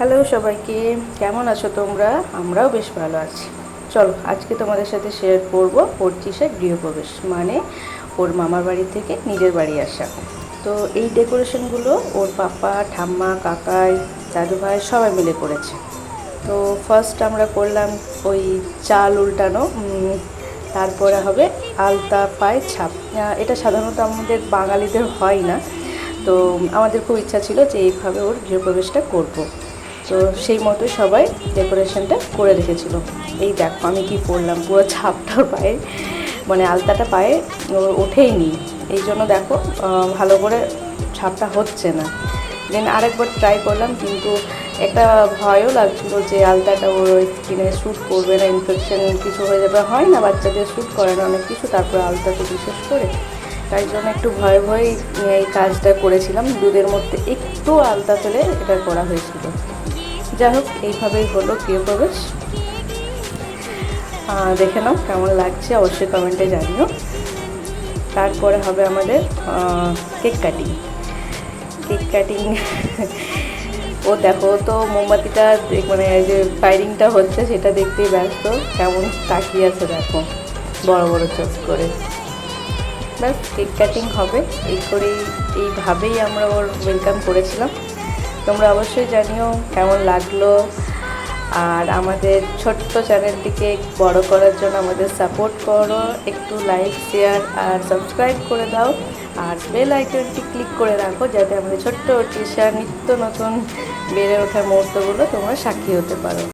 Hello সবাইকে, কেমন আছো তোমরা? আমরাও বেশ ভালো আছি। চলো, আজকে তোমাদের সাথে শেয়ার করব পঁচিশে গৃহপ্রবেশ মানে ওর মামার বাড়ি থেকে নিজের বাড়ি আসা। তো এই ডেকোরেশনগুলো ওর পাপা, ঠাম্মা, কাকাই দাদু ভাই সবাই মিলে করেছে। তো ফার্স্ট আমরা করলাম ওই চাল উল্টানো তারপরে হবে আলতা পায় ছাপ। এটা সাধারণত আমাদের বাঙালিদের হয় না। তো আমাদের খুব ইচ্ছা ছিল যে এইভাবে ওর গৃহপ্রবেশটা করব। তো সেই মতো সবাই ডেকোরেশনটা করে রেখেছিল। এই দেখো আমি কি করলাম পুরো ছাপটার পায়ে মানে আলতাটা পায়ে ওঠেই নি এই জন্য দেখো ভালো করে ছাপটা হচ্ছে না। দেন আরেকবার ট্রাই করলাম, কিন্তু একটা ভয়ও লাগছিল যে আলতাটা ওর স্কিনে শ্যুট করবে না ইনফেকশন কিছু হয়ে যাবে। হয় না, বাচ্চাদের শ্যুট করে না, অনেক কিছু, তারপরে আলতাতে বিশেষ করে। তাই জন্য একটু ভয়ে ভয়েই এই কাজটা করেছিলাম। দুধের মধ্যে একটু আলতা ফেলে এটা করা হয়েছিল। যাই হোক, এইভাবেই হলো গৃহপ্রবেশ দেখে নাও কেমন লাগছে, অবশ্যই কমেন্টে জানিও। তারপরে হবে আমাদের কেক কাটিং। কেক কাটিং, ও দেখো তো মোমবাতিটা মানে যে ফায়ারিংটা হচ্ছে, সেটা দেখতেই ব্যস্ত। কেমন তাকিয়ে আছে দেখো, বড় বড় চোখ করে। ব্যাস, কেক কাটিং হবে। এই করেই, এইভাবেই আমরা ওর ওয়েলকাম করেছিলাম। তোমরা অবশ্যই জানিও কেমন লাগল। আর আমাদের ছোট্ট চ্যানেলটিকে বড় করার জন্য আমাদের সাপোর্ট করো, একটু লাইক, শেয়ার আর সাবস্ক্রাইব করে দাও। আর বেল আইকনটি ক্লিক করে রাখো যাতে আমাদের ছোট্ট টিশার নিত্য নতুন বেড়ে ওঠার মুহূর্তগুলো তোমরা সাক্ষী হতে পারো।